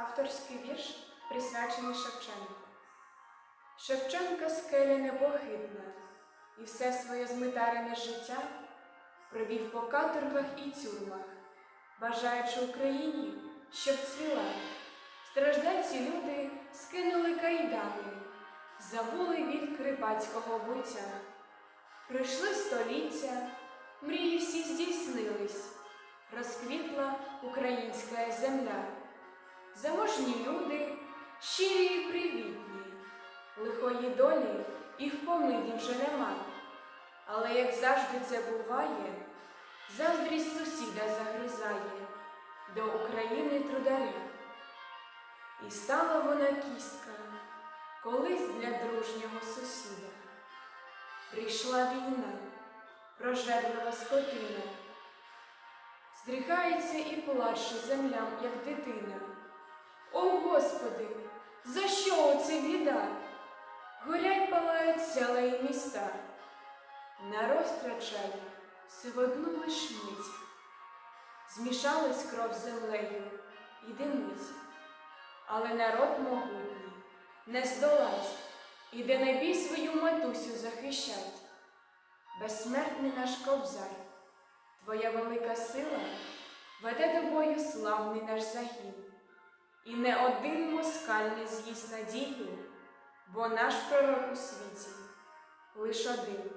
Авторський вірш присвячений Шевченку. Шевченка скеля непохитна, і все своє змитарене життя провів по каторгах і тюрмах, бажаючи Україні, щоб цвіла. Страждальці люди скинули кайдани, забули від крипацького буття. Пройшли століття, мрії всі здійснились, розквітла українська земля. Заможні люди, щирі і привітні, лихої долі і в помині вже нема. Але як завжди це буває, заздрість сусіда загризає до України трударя. І стала вона кістка колись для дружнього сусіда. Прийшла війна, прожерлива скотина, здрігається і плаче землям, як дитина. Господи, за що оце біда? Горять палають села і міста, народ втрачає все в одну лиш мить. Змішалась кров землею і димить, але народ могутній не здолать, іде на бій свою матусю захищать. Безсмертний наш кобзар, твоя велика сила веде до бою славний наш загін. І не один москаль не з'їсть надію, бо наш пророк у світі лиш один